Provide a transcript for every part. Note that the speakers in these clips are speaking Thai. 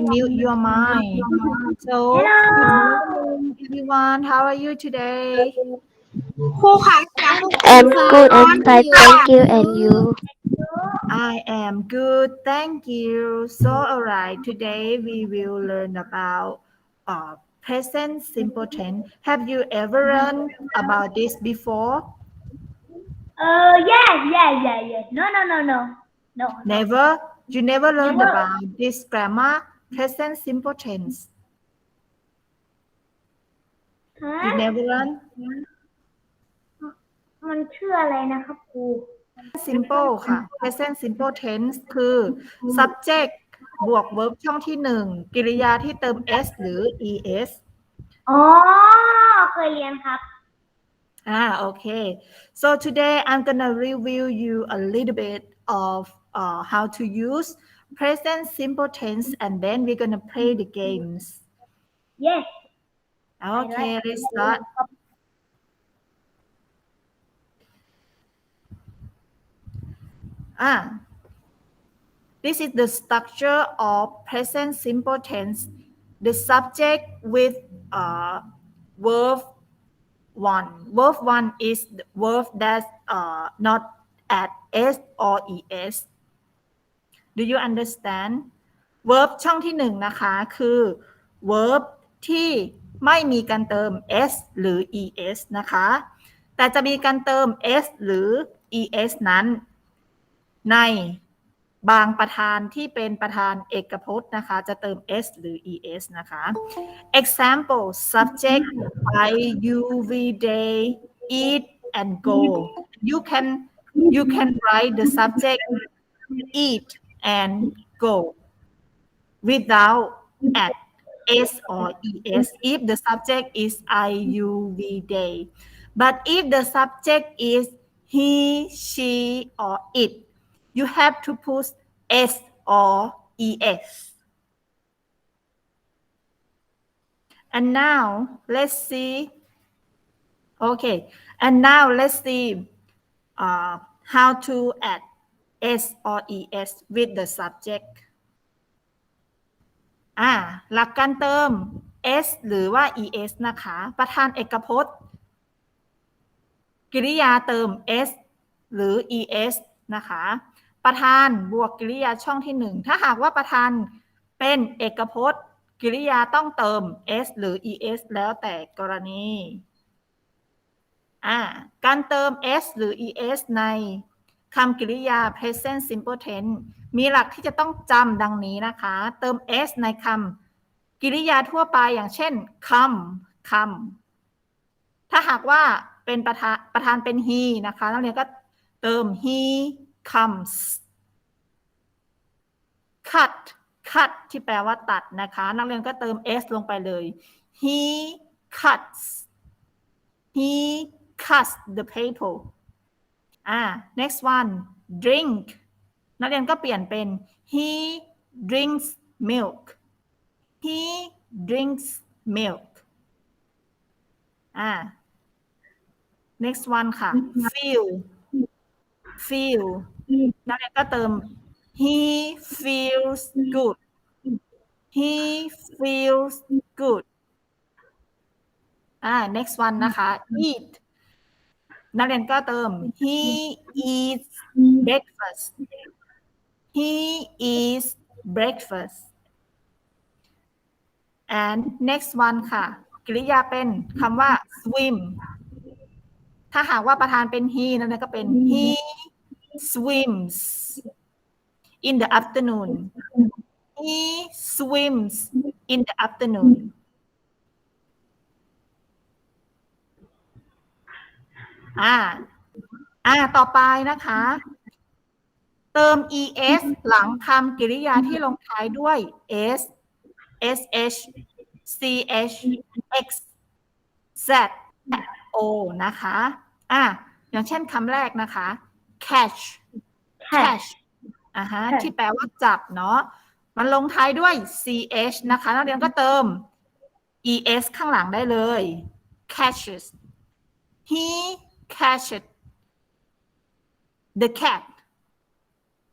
mute your mind. So, Hello. everyone, how are you today? I'm good and fine, thank you, and you. I am good, thank you. So, all right, today we will learn about uh, present simple tense. Have you ever learned about this before? Uh, yeah, yeah, yeah, yeah. No, no, no, no, no. Never. You never learned never. about this grammar. Present simple tense. ฮะ You never learn? มันชื่ออะไรนะครับครู simple ค่ะ present simple tense คือ subject บวก verb ช่องที่หนึ่งกริยาที่เติม s หรือ es อ๋อ เคยเรียนครับ อ่า โอเค so today I'm gonna review you a little bit of uh, how to use present simple tense and then we're gonna play the games. Yes. Okay let's start. อ่า this is the structure of present simple tense. The subject with uh, verb one. Verb one is the verb that uh, not at s or es do you understand verb ช่องที่หนึ่งนะคะ คือ verb ที่ไม่มีการเติม s หรือ es นะคะ แต่จะมีการเติม s หรือ es นั้น ในบางประธานที่เป็นประธานเอกพจน์นะคะ จะเติม s หรือ es นะคะ example subject I you we they eat and go you can you can write the subject eat and go without at s or es if the subject is I you we they but if the subject is he she or it you have to put s or es and now let's see. Okay. And now let's see uh, how to add s or es with the subject อ่าหลักการเติม s หรือว่า es นะคะ ประธานเอกพจน์ กริยาเติม s หรือ es นะคะ ประธานบวกกริยาช่องที่หนึ่งถ้าหากว่าประธานเป็นเอกพจน์ กริยาต้องเติม s หรือ es แล้วแต่กรณี อ่า การเติม s หรือ es ใน คำกริยา present simple tense มีหลักที่จะต้องจำดังนี้นะคะ เติม s ในคำกริยาทั่วไปอย่างเช่นคำคำถ้าหากว่าเป็นประธานประธานเป็น he นะคะนักเรียนก็เติม he comes cut cut ที่แปลว่าตัดนะคะ นักเรียนก็เติม s ลงไปเลย he cuts he cuts the paper อ่า next one drink นักเรียนก็เปลี่ยนเป็น he drinks milk he drinks milk อ่า next one ค่ะ feel feel นักเรียนก็เติม he feels good he feels good อ่า next one นะคะ eat นักเรียนก็เติม he eats breakfast he eats breakfast and next one ค่ะ กริยาเป็นคำว่า swim ถ้าหากว่าประธานเป็น he นั่นก็เป็น he swims in the afternoon he swims in the afternoon อ่า อ่า ต่อไปนะคะ เติม es หลังคำกริยาที่ลงท้ายด้วย s sh ch x z o นะคะ อะอย่างเช่นคำแรกนะคะ catch catch อ่าฮะ Catch ที่แปลว่าจับเนาะ มันลงท้ายด้วย ch นะคะ นักเรียนก็เติม es ข้างหลังได้เลย catches he catches the cat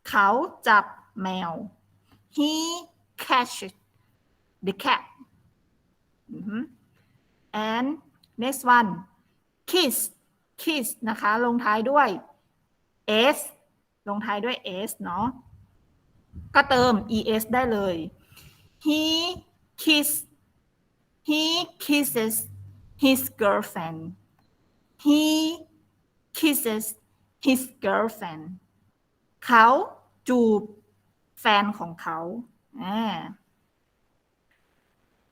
เขาจับแมว he catches the cat อือฮึ and next one kiss kiss นะคะ ลงท้ายด้วย s ลงท้ายด้วย s เนาะ ก็เติม es ได้เลย he kiss he kisses his girlfriend he kisses his girlfriend เขาจูบแฟนของเขา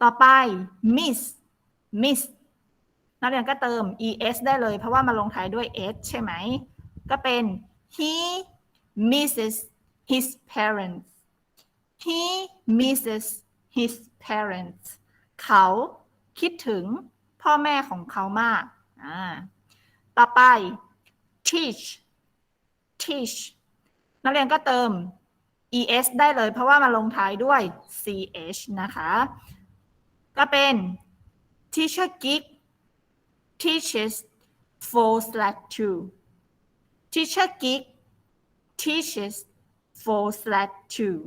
ต่อไป miss miss นักเรียนก็เติม es ได้เลย เพราะว่ามาลงท้ายด้วย s ใช่ไหม ก็เป็น he misses his parents he misses his parents เขาคิดถึงพ่อแม่ของเขามาก อ่า ต่อไป teach teach นักเรียนก็เติม es ได้เลย เพราะว่ามาลงท้ายด้วย ch นะคะ ก็เป็น teacher gig teaches four slash two teacher gig teaches four slash two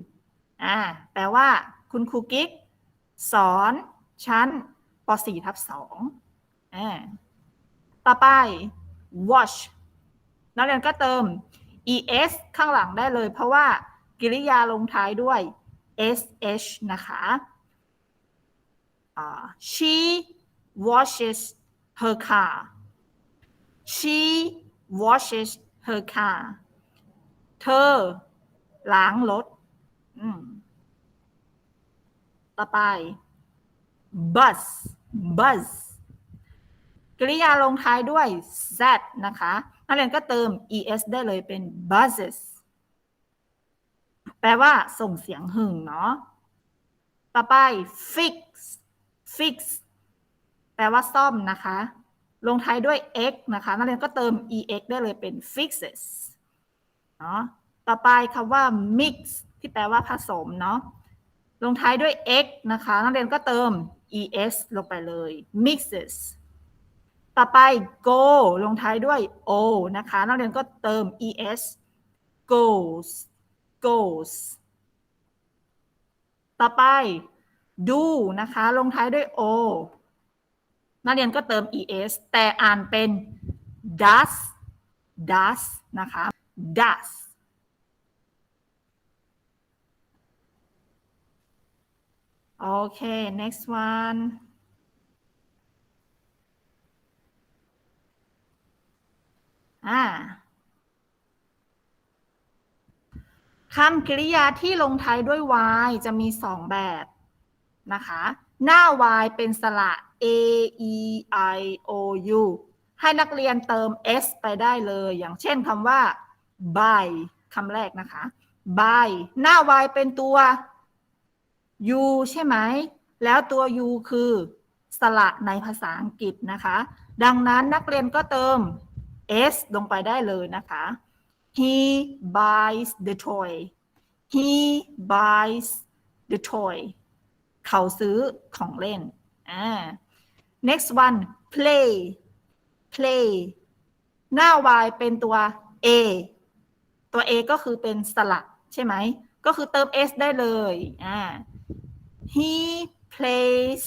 อ่า แปลว่าคุณครูกิ๊ก สอนชั้นป .4 ทับ2อ่า ต่อไป watch นักเรียนก็เติม es ข้างหลังได้เลย เพราะว่ากิริยาลงท้ายด้วย sh นะคะอ่า she washes her car she washes her car เธอล้างรถต่อไป bus bus กริยาลงท้ายด้วย z นะคะนักเรียนก็เติม es ได้เลยเป็น buses แปลว่าส่งเสียงหึ่งเนาะ ต่อไป fix fix แปลว่าซ่อมนะคะ ลงท้ายด้วย x นะคะนักเรียนก็เติม ex ได้เลยเป็น fixes เนาะ ต่อไปคำว่า mix ที่แปลว่าผสมเนาะ ลงท้ายด้วย x นะคะนักเรียนก็เติม es ลงไปเลย mixes ต่อไป go ลงท้ายด้วย o นะคะนักเรียนก็เติม es goes goes ต่อไป do นะคะ ลงท้ายด้วย o นักเรียนก็เติม es แต่อ่านเป็น does does นะคะ does โอเค next one อ่าคำกริยาที่ลงท้ายด้วย y จะมีสองแบบนะคะ หน้า y เป็นสระ a e i o u ให้นักเรียนเติม s ไปได้เลย อย่างเช่นคำว่า by คำแรกนะคะ by หน้า y เป็นตัว u ใช่ไหม แล้วตัว u คือสระในภาษาอังกฤษนะคะ ดังนั้นนักเรียนก็เติม s ลงไปได้เลยนะคะ he buys the toy he buys the toy เขาซื้อของเล่นอ่า next one play play หน้า y เป็นตัว a ตัว a ก็คือเป็นสระใช่ไหม ก็คือเติม s ได้เลยอ่า he plays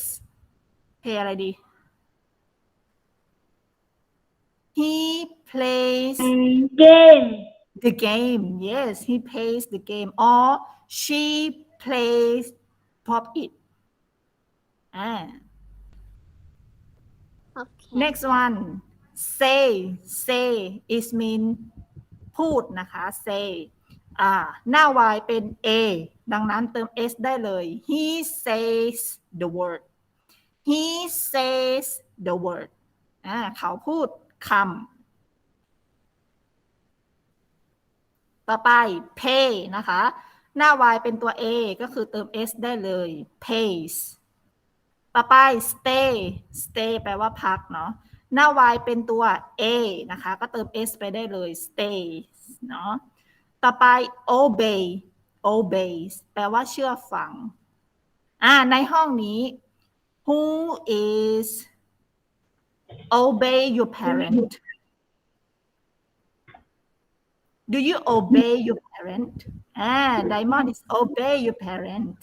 play อะไรดี he plays game the game yes he plays the game or she plays pop it อ่า Okay. next one say say is mean พูดนะคะ say อ่าหน้า y เป็น a ดังนั้นเติม s ได้เลย he says the word he says the word อ่าเขาพูด คำต่อไป pay นะคะ หน้า y เป็นตัว a ก็คือเติม s ได้เลย pays ต่อไป stay stay แปลว่าพักเนาะ หน้า y เป็นตัว a นะคะ ก็เติม s ไปได้เลย stay เนาะ ต่อไป obey obey แปลว่าเชื่อฟัง อ่า ในห้องนี้ who is obey your parent do you obey your parent อ่า Diamond is obey your parent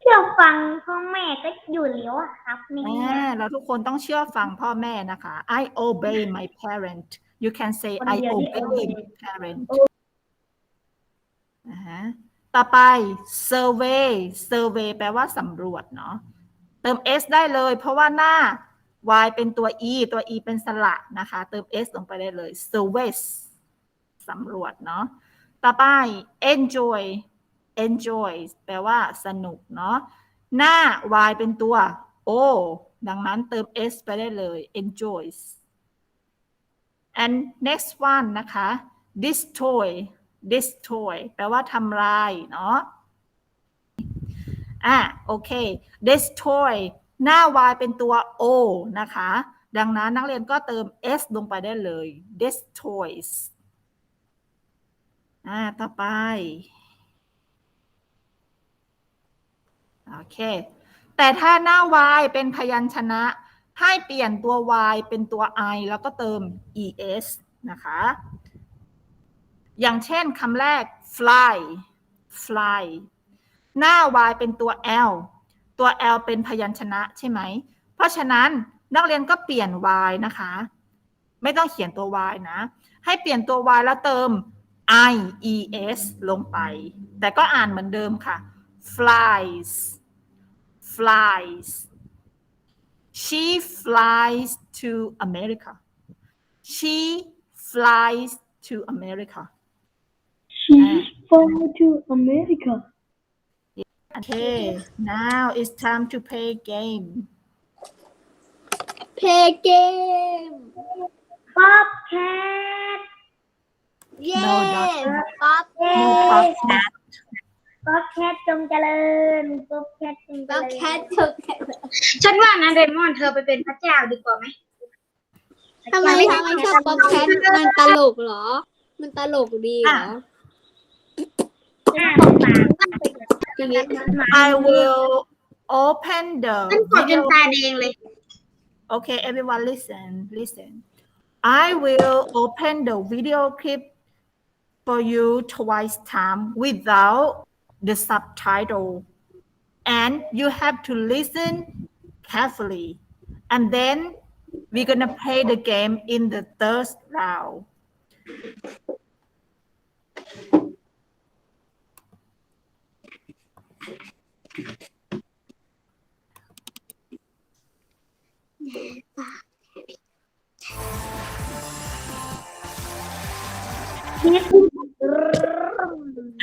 เชื่อฟังพ่อแม่ก็อยู่แล้วอะครับนี่อ่าเราทุกคนต้องเชื่อฟังพ่อแม่นะคะ I obey my parent you can say I obey my parent นะฮะต่อไป survey survey แปลว่าสำรวจเนาะเติม s ได้เลย เพราะว่าหน้า y เป็นตัว e ตัว e เป็นสระนะคะ เติม s ลงไปได้เลย surveys สำรวจเนาะ ต่อไป enjoy enjoy แปลว่าสนุกเนาะ หน้า y เป็นตัว o ดังนั้นเติม s ไปได้เลย enjoys and next one นะคะ destroy destroy แปลว่าทำลายเนาะ อะ โอเค destroy หน้า y เป็นตัว o นะคะ ดังนั้นนักเรียนก็เติม s ลงไปได้เลย destroys อ่า ต่อไป โอเค แต่ถ้าหน้า y เป็นพยัญชนะ ให้เปลี่ยนตัว y เป็นตัว i แล้วก็เติม es นะคะ อย่างเช่นคำแรก fly fly หน้า y เป็นตัว l ตัว l เป็นพยัญชนะใช่ไหม เพราะฉะนั้นนักเรียนก็เปลี่ยน y นะคะ ไม่ต้องเขียนตัว y นะ ให้เปลี่ยนตัว y แล้วเติม i es ลงไป แต่ก็อ่านเหมือนเดิมค่ะ flies flies she flies to America she flies to America She's flying to America okay now it's time to play game เพย์เกม Bobcat เย้ No, not- ป๊อปเย้ no podcast Bobcat จงเจริญ Bobcat จงเจป๊อปริญแคทถูกฉันว่านะเดมอนเธอไปเป็นพระเจ้าดีกว่าไหมทำไมทำไมชอบป๊อปแคทมันตลกเหรอ มันตลกดีเหรอ อ่านปากทีนี้ I will open the ฉันกดจน video ตาแดงเลย Okay, everyone listen, listen. I will open the video clip for you twice time without the subtitle. And you have to listen carefully. And then we're gonna play the game in the third round.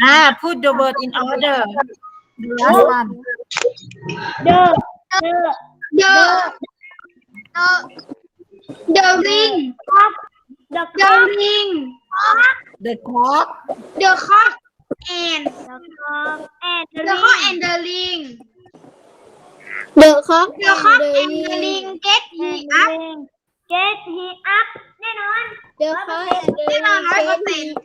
Ah, put the word in order. The last one. The, the, the, the, the ring. The, the ring. The clock. The clock. And แอน The cock and the ring เดอะคอก The cock and the ring get me up Get he up แน่นอนเดอะคอกแอนด์เดอะแน่นอนร้อยเปอร์เซเซ็นนต์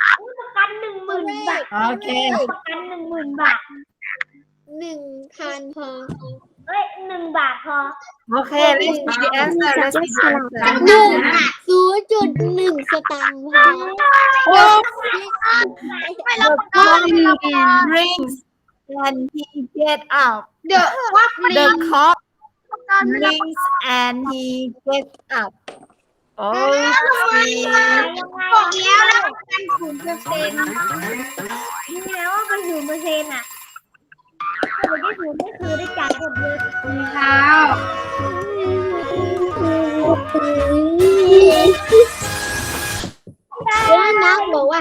อัพประกันหนึ่งหมื่นบาท Okay. ประกันหนึ่งหมื่นบาท หนึ่งพันพอ เอ้ยหนึ่งบาทพอ Okay, let's see the answer. Let's see the หนึ่ง answer. ศูนย์จุดหนึ่งสตางค์พอ Oh, ไม่เรา the ก็ clock rings and he get up. The cock The ring cock rings and he gets up. Okay. บอกแล้วแล้วมันเป็นศูนย์เปอร์เซ็นต์นี่นะว่ามันศูนย์เปอร์เซ็นต์อะ ถ้าไม่ได้ศูนย์ไม่คือได้จ่ายหมดเลยแล้วแล้วนักบอกว่า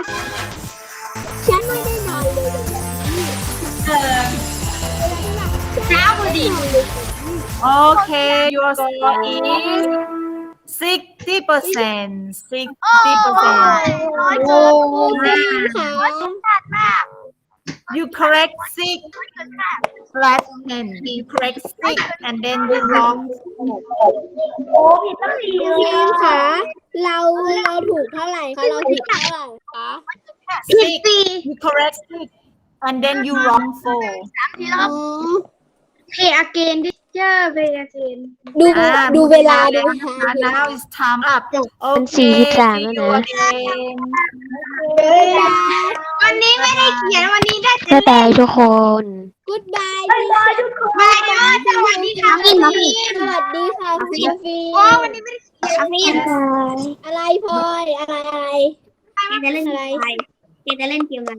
ฉันไม่ได้นอนเลยเออเช้าพอดี Okay, your score is sixty percent. Sixty percent. โอ้พี่ค่ะ You correct six plus ten. You correct six and then you wrong. โอ้ผิดตั้งสี่เล พี่ ย ค่ะเราเราถูกเท่าไหร่คะเราผิดเท่าไหร่คะ สิบสี่ You correct six and then you wrong four. อ๋อ เพ ย์อเกนดิเจอร์เพย์อเกนดู Ah, ดูเวลาดู moving เว on ลา Now it's time up. มันสี่ Okay, สิบสาม see แล้ว you นะ again. วันนี้ไม่ได้เขียนวันนี้ได้แต่บ๊ายบายทุกคน Goodbye ไม่ได้สวัสดีค่ะพี่น้องพี่สวัสดีค่ะคุณกาแฟโอ้วันนี้ไม่ได้พี่อะไรพลอยอะไรอะไรจะเล่นอะไรจะเล่นเกมอะไร